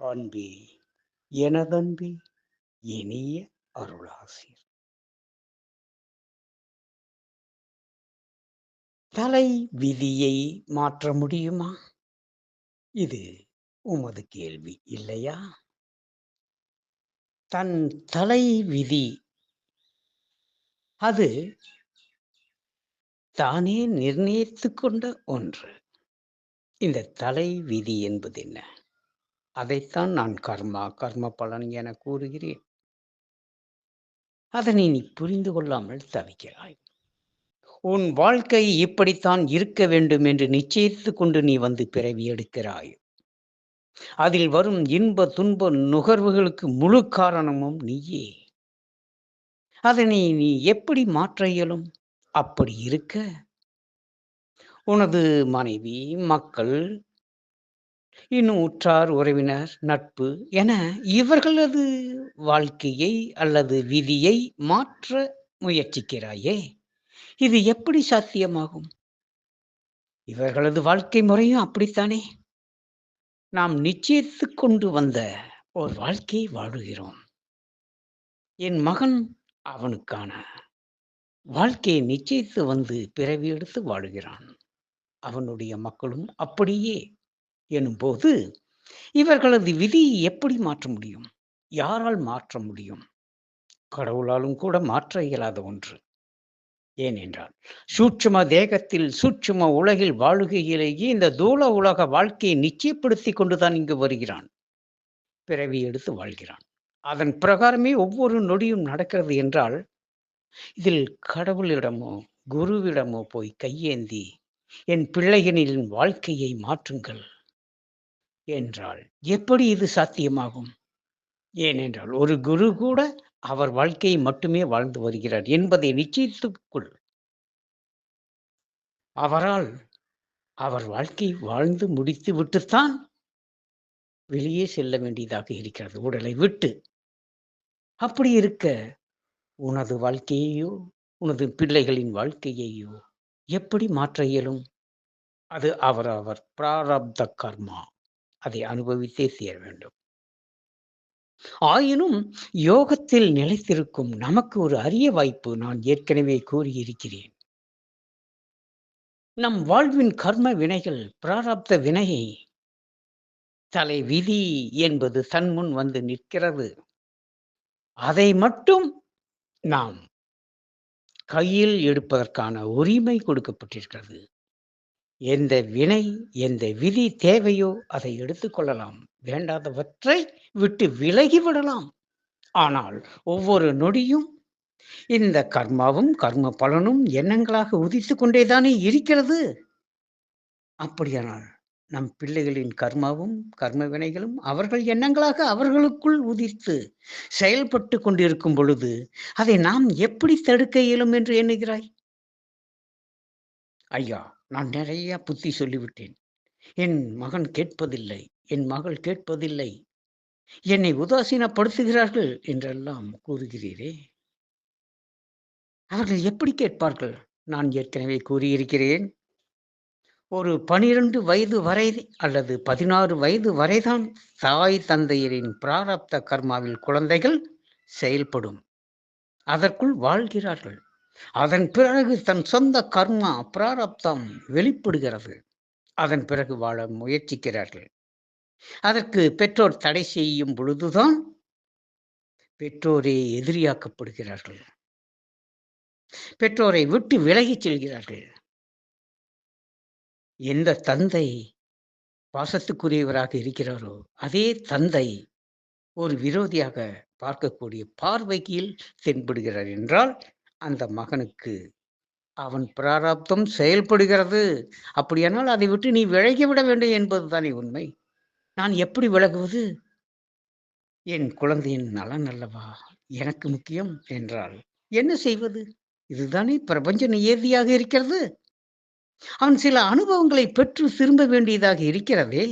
அன்பே எனதன்பே இனிய அருளாசிர். தலை விதியை மாற்ற முடியுமா? இது உமது கேள்வி இல்லையா? தன் தலை விதி அது தானே நிர்ணயித்து கொண்ட ஒன்று. இந்த தலை விதி என்பது என்ன? அதைத்தான் நான் கர்மா கர்ம பலன் என கூறுகிறேன். அதனை நீ புரிந்து கொள்ளாமல் தவிக்கிறாய். உன் வாழ்க்கை இப்படித்தான் இருக்க வேண்டும் என்று நிச்சயித்து கொண்டு நீ வந்து பிறவி எடுக்கிறாய். அதில் வரும் இன்ப துன்ப நுகர்வுகளுக்கு முழு காரணமும் நீயே. அதனை நீ எப்படி மாற்ற இயலும்? அப்படி இருக்க. உனது மனைவி மக்கள் இன்னும் உற்றார் உறவினர் நட்பு என இவர்களது வாழ்க்கையை அல்லது விதியை மாற்ற முயற்சிக்கிறாயே. இது எப்படி சாத்தியமாகும்? இவர்களது வாழ்க்கை முறையும் அப்படித்தானே. நாம் நிச்சயித்து கொண்டு வந்த ஒரு வாழ்க்கையை வாழுகிறோம். என் மகன் அவனுக்கான வாழ்க்கையை நிச்சயித்து வந்து பிறவி எடுத்து வாழுகிறான். அவனுடைய மக்களும் அப்படியே எனும்போது இவர்களது விதியை எப்படி மாற்ற முடியும்? யாரால் மாற்ற முடியும்? கடவுளாலும் கூட மாற்ற இயலாத ஒன்று. ஏனென்றால் சூட்சும தேகத்தில் சூட்சும உலகில் வாழுகையிலேயே இந்த தூள உலக வாழ்க்கையை நிச்சயப்படுத்தி கொண்டுதான் இங்கு வருகிறான். பிறவி எடுத்து வாழ்கிறான். அதன் பிரகாரமே ஒவ்வொரு நொடியும் நடக்கிறது என்றால் இதில் கடவுளிடமோ குருவிடமோ போய் கையேந்தி என் பிள்ளைகளின் வாழ்க்கையை மாற்றுங்கள். என்றால் எப்படி இது சாத்தியமாகும்? ஏனென்றால் ஒரு குரு கூட அவர் வாழ்க்கையை மட்டுமே வாழ்ந்து வருகிறார் என்பதை நிச்சயத்துக்குள் அவரால் அவர் வாழ்க்கை வாழ்ந்து முடித்து விட்டுத்தான் வெளியே செல்ல வேண்டியதாக இருக்கிறது உடலை விட்டு. அப்படி இருக்க உனது வாழ்க்கையையோ உனது பிள்ளைகளின் வாழ்க்கையையோ எப்படி மாற்ற இயலும்? அது அவர் அவர் பிராரப்த கர்மா. அதை அனுபவித்தே தீர வேண்டும். ஆயினும் யோகத்தில் நிலைத்திருக்கும் நமக்கு ஒரு அரிய வாய்ப்பு நான் ஏற்கனவே கூறியிருக்கிறேன். நம் வாழ்வின் கர்ம வினைகள் பிராரப்த வினையை தலை விதி என்பது தன்முன் வந்து நிற்கிறது. அதை மட்டும் நாம் கையில் எடுப்பதற்கான உரிமை கொடுக்கப்பட்டிருக்கிறது. எந்த வினை எந்த விதி தேவையோ அதை எடுத்துக்கொள்ளலாம் வேண்டாதவற்றை விட்டு விலகி விடலாம். ஆனால் ஒவ்வொரு நொடியும் இந்த கர்மாவும் கர்ம பலனும் எண்ணங்களாக உதித்து கொண்டேதானே இருக்கிறது. அப்படியானால் நம் பிள்ளைகளின் கர்மாவும் கர்ம வினைகளும் அவர்கள் எண்ணங்களாக அவர்களுக்குள் உதித்து செயல்பட்டு கொண்டிருக்கும் பொழுது அதை நாம் எப்படி தடுக்க இயலும் என்று எண்ணுகிறாய்? ஐயா நான் நிறைய புத்தி சொல்லிவிட்டேன். என் மகன் கேட்பதில்லை என் மகள் கேட்பதில்லை. என்னை உதாசீனப்படுத்துகிறார்கள் என்றெல்லாம் கூறுகிறீரே? அவர்கள் எப்படி கேட்பார்கள்? நான் ஏற்கனவே கூறியிருக்கிறேன். ஒரு பனிரெண்டு வயது வரை அல்லது பதினாறு வயது வரைதான் தாய் தந்தையரின் பிராரப்த கர்மாவில் குழந்தைகள் செயல்படும். அதற்குள் வாழ்கிறார்கள். அதன் பிறகு தன் சொந்த கர்மா பிராரப்தம் வெளிப்படுகிறது. அதன் பிறகு வாழ முயற்சிக்கிறார்கள். அதற்கு பெற்றோர் தடை செய்யும் பொழுதுதான் பெற்றோரே எதிரியாக்கப்படுகிறார்கள். பெற்றோரை விட்டு விலகிச் செல்கிறார்கள். எந்த தந்தை பாசத்துக்குரியவராக இருக்கிறாரோ அதே தந்தை ஒரு விரோதியாக பார்க்கக்கூடிய பார்வையில் தென்படுகிறார் என்றால் அந்த மகனுக்கு அவன் பிராரப்தம் செயல்படுகிறது. அப்படியானால் அதை விட்டு நீ விலகி விட வேண்டும் என்பதுதானே உண்மை. நான் எப்படி விலகுவது? என் குழந்தையின் நலன் அல்லவா? எனக்கு முக்கியம் என்றால் என்ன செய்வது? இதுதானே பிரபஞ்ச நியதியாக இருக்கிறது. அவன் சில அனுபவங்களை பெற்று திரும்ப வேண்டியதாக இருக்கிறதே.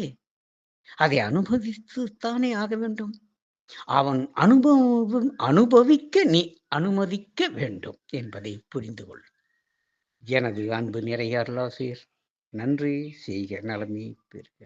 அதை அனுபவித்துத்தானே ஆக வேண்டும். அவன் அனுபவம் அனுபவிக்க நீ அனுமதிக்க வேண்டும் என்பதை புரிந்து கொள் எனது அன்பு நிறைய அருளாசிரியர். நன்றி. செய்க. நலமே பெறுக.